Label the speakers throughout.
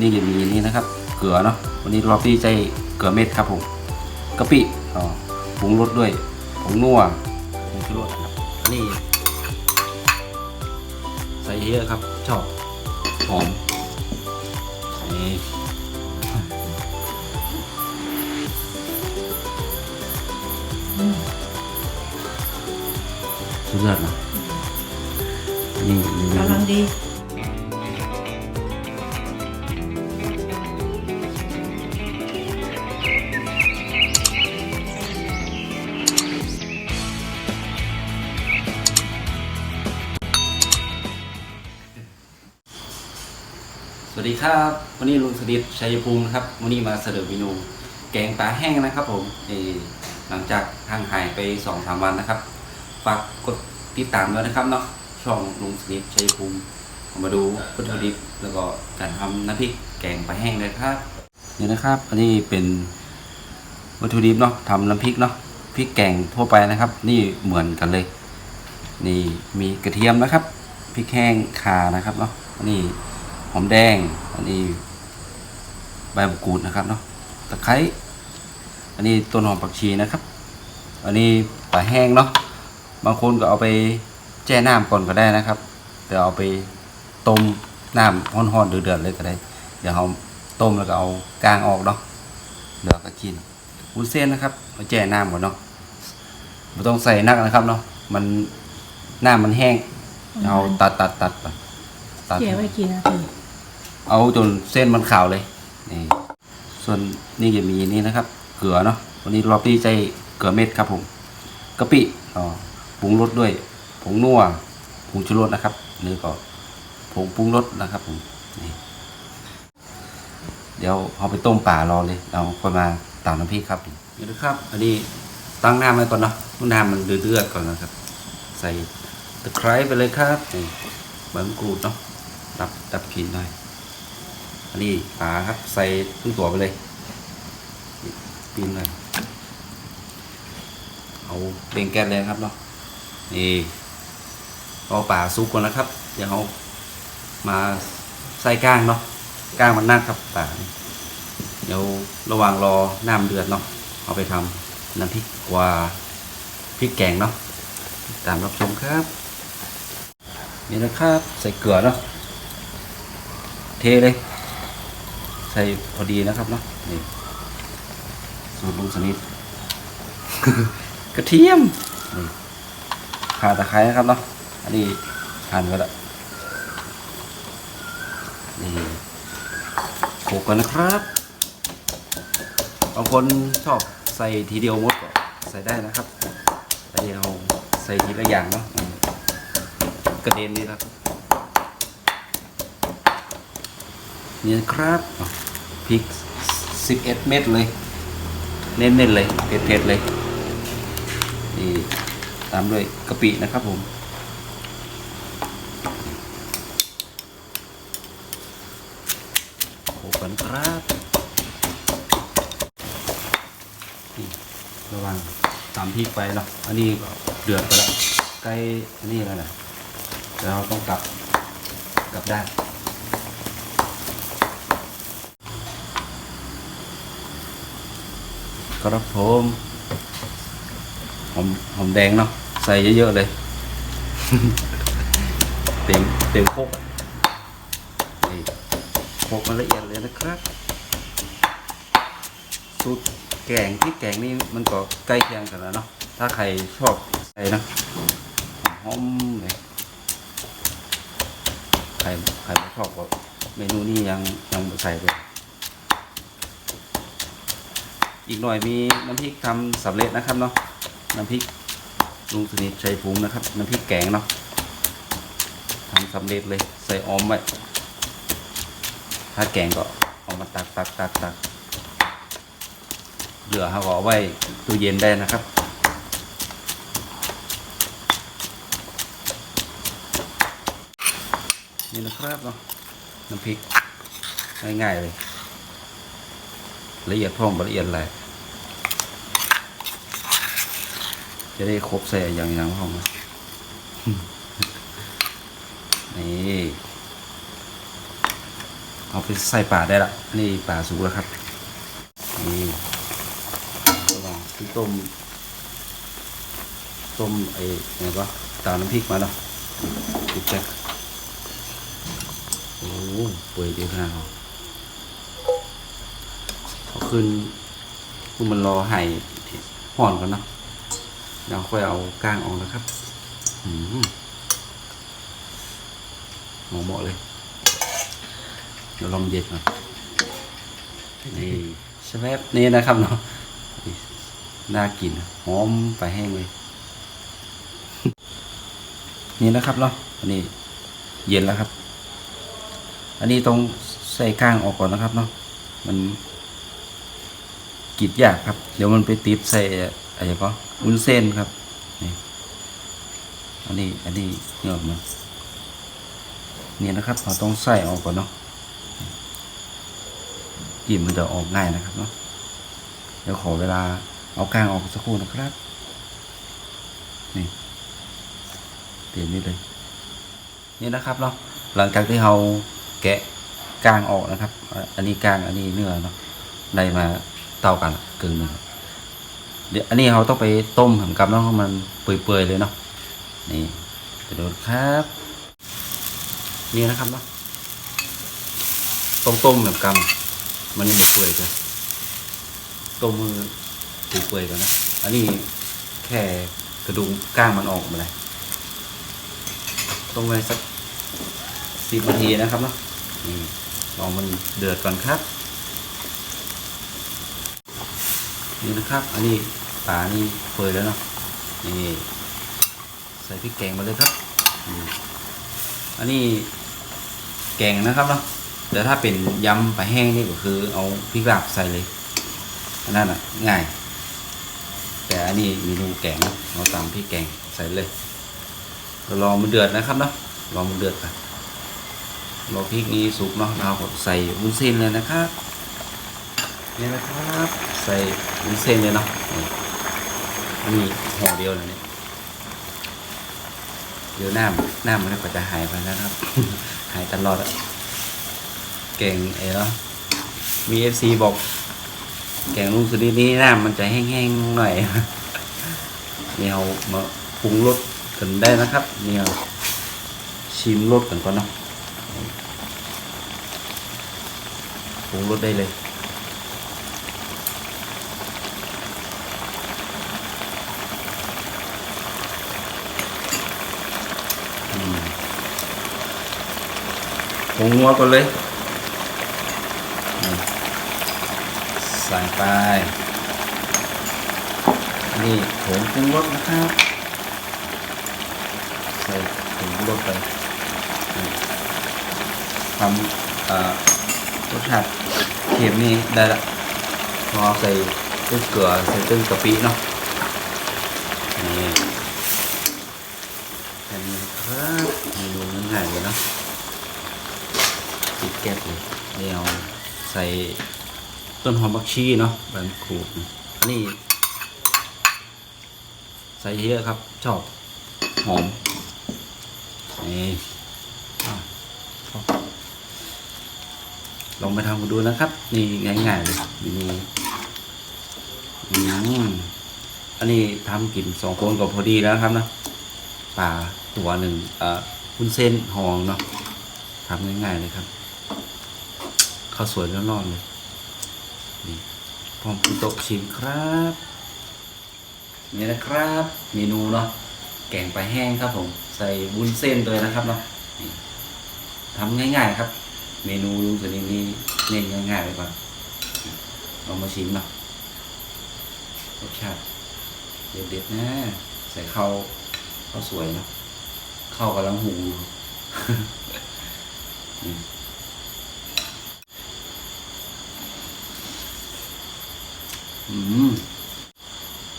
Speaker 1: นี่จะมีนี่นะครับ เกลือเนาะวันนี้เราพี่ใจเกลือเม็ดครับผมกะปิอ๋อปรุงรสด้วยผงนัวผงชูรสครับนี่ใส่เยอะครับ ชอบหอมนี่สุดยอดนะนี่นี่
Speaker 2: กำลังดี
Speaker 1: วัสดีครับ วันนี้ลุงสดิษชัยภูมิครับ วันนี้มาเสนอเมนูแกงปลาแห้งนะครับผมหลังจากห่างหายไปสองสามวันนะครับ ฝากกดติดตามด้วยนะครับเนาะ ช่องลุงสดิษชัยภูมิมาดูวัตถุดิบแล้วก็การทำน้ำพริกแกงปลาแห้งเลยครับนี่นะครับ อันนี้เป็นวัตถุดิบเนาะทำน้ำพริกเนาะ พริกแกงทั่วไปนะครับ นี่เหมือนกันเลย นี่มีกระเทียมนะครับ พริกแห้งข่านะครับเนาะอันนี้ หอมแดง อันนี้ใบมะกรูดนะครับเนาะตะไคร้อันนี้ต้นหอมผักชีนะครับ อันนี้ปลาแห้งเนาะบางคนก็เอาไปแช่น้ำก่อนก็ได้นะครับ แต่เอาไปต้มน้ำร้อนๆเดือดๆเลยก็ได้ เดี๋ยวเราต้มแล้วก็เอากางออกเนาะเดี๋ยวก็กินวุ้นเส้นนะครับเอาแช่น้ำก่อนเนาะไม่ต้องใส่นักนะครับเนาะมันน้ำมันแห้งเอาตัดตัดตัดตัดตัด
Speaker 2: เกี่ยไว้กี่นาที
Speaker 1: เอาจนเส้นมันขาวเลยนี่ส่วนนี่จะมีนี่นะครับ เกลือเนาะวันนี้เราพี่ใจเกลือเม็ดครับผมกะปิอ๋อปรุงรสด้วยผงนัวผงชูรสนะครับนี่ก็ผงปรุงรสนะครับผมนี่เดี๋ยวเอาไปต้มป่ารอเลยเราค่อยมาตามน้ำพริกครับนี่นะครับ อันนี้ตั้งน้ำไว้ก่อนเนาะน้ำมันเดือดๆก่อนนะครับ ใส่ตะไคร้ไปเลยครับนี่ใบมะกรูดเนาะดับดับกลิ่นหน่อย อันนี้ปลาครับ ใส่ขึ้นตัวไปเลยปีนเลยเอาเบ่งแก๊สเลยครับเนาะนี่เอาปลาซุกก่อนนะครับเดี๋ยวเอามาใส่ก้างเนาะก้างมันนักครับปลานี่เดี๋ยวระหว่างรอน้ำเดือดเนาะเอาไปทำน้ำพริกกว่าพริกแกงเนาะตามรับชมครับ นี่นะครับใส่เกลือเนาะเทเลย ใส่พอดีนะครับเนาะนี่สูตรลุงสนิทกระเทียมนี่ข่าตะไคร้นะครับเนาะอันนี้ทานก็ละนี่โขกกันนะครับบางคนชอบใส่ทีเดียวหมดก็ใส่ได้นะครับแต่เดี๋ยวเราใส่ทีละอย่างเนาะกระเด็นนี่ครับนี่นะครับ พริก 11 เม็ดเลย เน้นๆเลย เผ็ดๆเลยนี่ตามด้วยกะปินะครับผม โขลกกันครับนี่ระวังตามพริกไปเนาะ อันนี้เดือดไปแล้วใกล้อันนี้แล้วนะเดี๋ยวเราต้องกลับกลับด้าน ครับผมหอมหอมแดงเนาะใส่เยอะๆเลย เต็มเต็มโคกนี่โคกมันละเอียดเลยนะครับสูตรแกงที่แกงนี่มันก็ใกล้เคียงกันแล้วเนาะถ้าใครชอบใส่นะหอมเลยใครใครไม่ชอบก็เมนูนี้ยังยังใส่เลย อีกหน่อยมีน้ำพริกทำสำเร็จนะครับเนาะน้ำพริกลุงสนิทชัยภูมินะครับ น้ำพริกแกงเนาะทำสำเร็จเลยใส่ออมไว้ถ้าแกงก็เอามาตักตักตักตักเหลือเขาก็ไว้ตู้เย็นได้นะครับนี่นะครับเนาะน้ำพริกง่ายๆเลย ละเอียดพร้อมบ่ละเอียดแหละจะได้ครบใส่อย่างอย่างพร้อมนะนี่เอาไปใส่ป่าได้ละนี่ป่าสุกแล้วครับนี่ระหว่างที่ต้มต้มไอ้ไงวะตามน้ำพริกมาเนาะพริกแจ็คโอ้โหเปื่อยเดียวขนาดนั้นเอา ขึ้นคือมันรอไห่ห่อนก่อนเนาะแล้วค่อยเอาก้างออกนะครับหมอเหมาะเลยเดี๋ยวลมเย็นก่อนนี่ใช่ไหมนี่นะครับเนาะนี่น่ากินหอมไปแห้งเลย นี่นะครับเนาะอันนี้เย็นแล้วครับ อันนี้ต้องใส่ก้างออกก่อนนะครับเนาะมัน กีดยากครับ เดี๋ยวมันไปติดใส่อะไรก็วุ้นเส้นครับนี่อันนี้อันนี้เนี่ยออกมานี่ยนะครับเราต้องใส่ออกก่อนเนาะกลิ่นมันจะออกง่ายนะครับเนาะเดี๋ยวขอเวลาเอาก้างออกสักครู่นะครับ นี่เตรียมนี่เลยนี่นะครับเนาะหลังจากที่เราแกะกลางออกนะครับ อันนี้กลางอันนี้เนื้อเนาะได้มา เท่ากันกึ่งหนึ่งเดี๋ยวอันนี้เราต้องไปต้มเหมือนกับเนาะให้มันเปื่อยๆเลยเนาะนี่ไปดูครับนี่นะครับเนาะต้องต้มแบบกำมันยังไม่เปื่อยจ้ะต้มมือเปื่อยๆก่อนนะอันนี้แค่กระดูกก้างมันออกมาเลยต้มไว้สักสิบนาทีนะครับเนาะนี่ลองมันเดือดก่อนครับ นี่นะครับ อันนี้ปลานี่เปื่อยแล้วเนาะนี่ใส่พริกแกงมาเลยครับอันนี้แกงนะครับเนาะแต่ถ้าเป็นยำปลาแห้งนี่ก็คือเอาพริกลาบใส่เลยอันนั้นอะง่าย แต่อันนี้เมนูแกงนะเราตามพริกแกงใส่เลยเรารอมันเดือดนะครับเนาะรอมันเดือดก่อนรอพริกนี้สุกเนาะเราก็ใส่วุ้นเส้นเลยนะครับ นี่นะครับ ใส่วุ้นเส้นเลยเนาะนี่ห่อเดียวนะเนี่ยเดี๋ยวหน้ำน้ำมันก็จะหายไปแล้วนะครับ หายตลอดอะเก่งเอ๋มีเอฟซีบอก แกงลุงสุดีนี้น้ำมันจะแห้งๆหน่อยเนี่ยเอามาปรุงรสกันได้นะครับเนี่ยชิมรสกันก่อนเนาะปรุงรสได้เลย ปรุงนัวก่อนเลยนี่ใส่ไป นี่ผงปรุงรสนะครับ ใส่ผงปรุงรสไปทำรสชาติเค็มนี่ได้ละพอใส่ตึ้งเกลือใส่ตึ้งกะปิเนาะนี่แค่นี้นะครับเมนูง่ายๆเลยเนาะปิด แก๊สเลยเดี๋ยวใส่ต้นหอมบักชีเนาะใบมะกรูดนี่ใส่เยอะครับ ชอบหอมนี่ลองไปทำกันดูนะครับ นี่ง่ายๆเลยนี่อันนี้ทำกินสองคนก็พอดีแล้วครับนะปลาตัวหนึ่งเอ่อคุณเส้นหองเนาะทำง่ายๆเลยครับ ข้าวสวยร้อนๆเลยนี่พร้อมโต๊ะชิมครับ นี่นะครับ เมนูเนาะแกงปลาแห้งครับผม ใส่วุ้นเส้นเลยนะครับเนาะนี่ทำง่ายๆครับ เมนูลุงสุนินนี่เน้นง่ายๆไปก่อนลองมาชิมเนาะรสชาติเด็ดๆนะ ใส่ข้าวข้าวสวยเนาะข้าวกำลังหุงนี่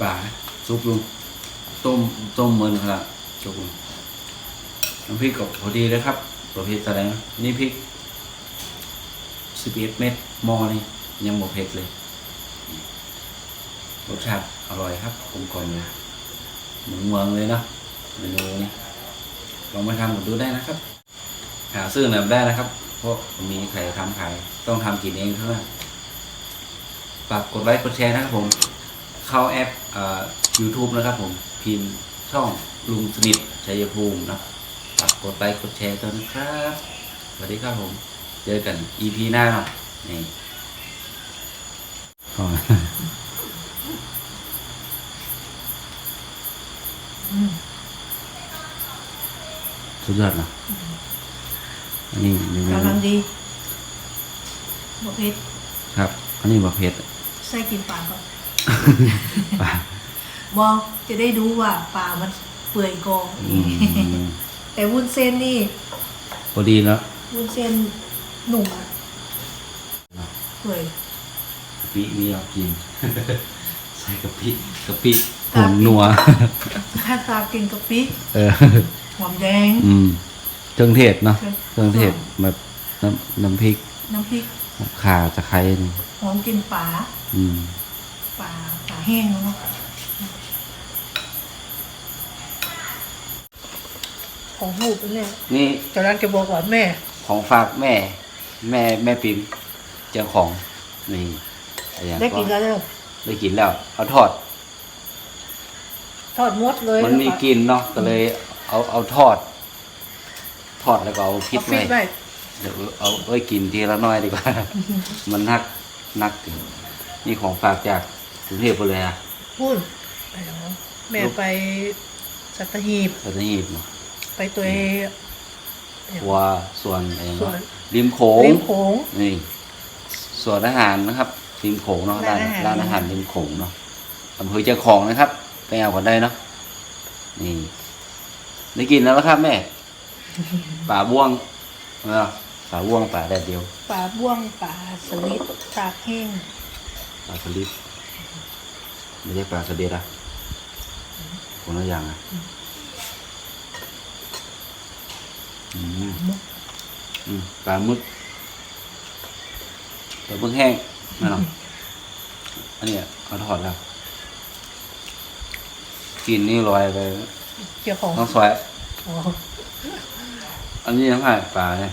Speaker 1: ป่าซุปลุงต้มต้มเหมินครับซุปลงน้ำพริกกับพอดีเลยครับประเภทอะไรนะนี่พริกสิบเอ็ดเม็ดมอนี่ยังหมดเผ็ดเลยรสชาติอร่อยครับกลมกล่อมเลยเหมือนเมืองเลยเนาะเมนูนี้ลองมาทำกันดูได้นะครับ หาซื้อแบบได้นะครับ เพราะมีใครทำขายต้องทำกินเองเท่านั้น ฝากกดไลค์กดแชร์นะครับผม เข้าแอปเอ่อ YouTube นะครับผม พิมพ์ช่องลุงสนิทชัยภูมินะฝากกดไลค์กดแชร์ด้วยนะครับสวัสดีครับผมเจอกัน EP หน้าเนาะนี่อ๋อ
Speaker 2: อืม
Speaker 1: สุดยอดเนาะอันนี้เมนู
Speaker 2: กำลังดีบกเผ็ด
Speaker 1: ครับ อันนี้บะเพ็ด
Speaker 2: ใส่กินปลาก่อน
Speaker 1: ปลา
Speaker 2: มองจะได้ดูว่าปลามันเปื่อยกอง
Speaker 1: อืม
Speaker 2: แต่วุ้นเส้นนี่
Speaker 1: พอดีแล้ว
Speaker 2: วุ้นเส้นหนุ่มอะเปื่อย
Speaker 1: กะปิมีเอากิน ใส่กะปิกะปิผงนัว
Speaker 2: ถ้าตากินกะปิ
Speaker 1: เออ
Speaker 2: หอมแดง
Speaker 1: อืมเครื่องเทศเนาะ
Speaker 2: เครื่อง
Speaker 1: เครื่องเทศแบบน้ำน้ำพริก
Speaker 2: น้ำพริก
Speaker 1: ข่าตะไคร้นี่
Speaker 2: หอมกินปลา
Speaker 1: อืม
Speaker 2: ปลาปลาแห้งเนาะของหูเป็นเนี่ย
Speaker 1: นี่
Speaker 2: จากนั้นแกบอกว่าแม่
Speaker 1: ของฝากแม่ แม่แม่ปิมเจ้าของนี่อะไรอย่าง
Speaker 2: ได้กินแล้วเด้อ
Speaker 1: ได้กินแล้วเอาทอด
Speaker 2: ทอดมดเลย
Speaker 1: มันมีกลิ่นเนาะก็เลย เอาเอาทอด ทอดแล้วก็เอาพริ
Speaker 2: เอา
Speaker 1: ก
Speaker 2: ฟิ
Speaker 1: ไว้
Speaker 2: ตไว้
Speaker 1: เดี๋ยวเอาเอ้ยกินทีละน้อยดีกว่า มันนักนักถึงนี่ของฝากจากกรุงเทพไปเลยอะ
Speaker 2: พูดไปแล้วแม่ไปสัตหีบ
Speaker 1: สัตหีบเนาะ
Speaker 2: ไปตัวเอง
Speaker 1: ทัวส่วนอะไร
Speaker 2: ส่ว
Speaker 1: เนาะ
Speaker 2: น
Speaker 1: ริมโขง
Speaker 2: ริมโขง
Speaker 1: นี่ส่วนอาหารนะครับริมโขงเนาะร้าน
Speaker 2: ร้านอาหาร
Speaker 1: ร้านอาหารริมโขงเนาะอำเภอเจ้าของนะครับ ไปเอากันได้เนาะนี่ได้กินแล้วนะครับแม่ป่าบ้วงเนาะ ป่าบ้วงป่าแดดเดียว
Speaker 2: ปลาบ้วงปลาสลิดตากแห้ง
Speaker 1: ปลาสลิดไม่ใช่ปลาสลิดอะคนละอย่างอะอืมอืมปลาหมึกปลาหมึกแห้งนั่นเนาะอันเนี้ยเขาทอดแล้ว กินนี่ลอยไป
Speaker 2: เกี่ยวของ
Speaker 1: ต้องซอย
Speaker 2: อ๋อ
Speaker 1: อันนี้น้ำไผ่ปลาเนี่ย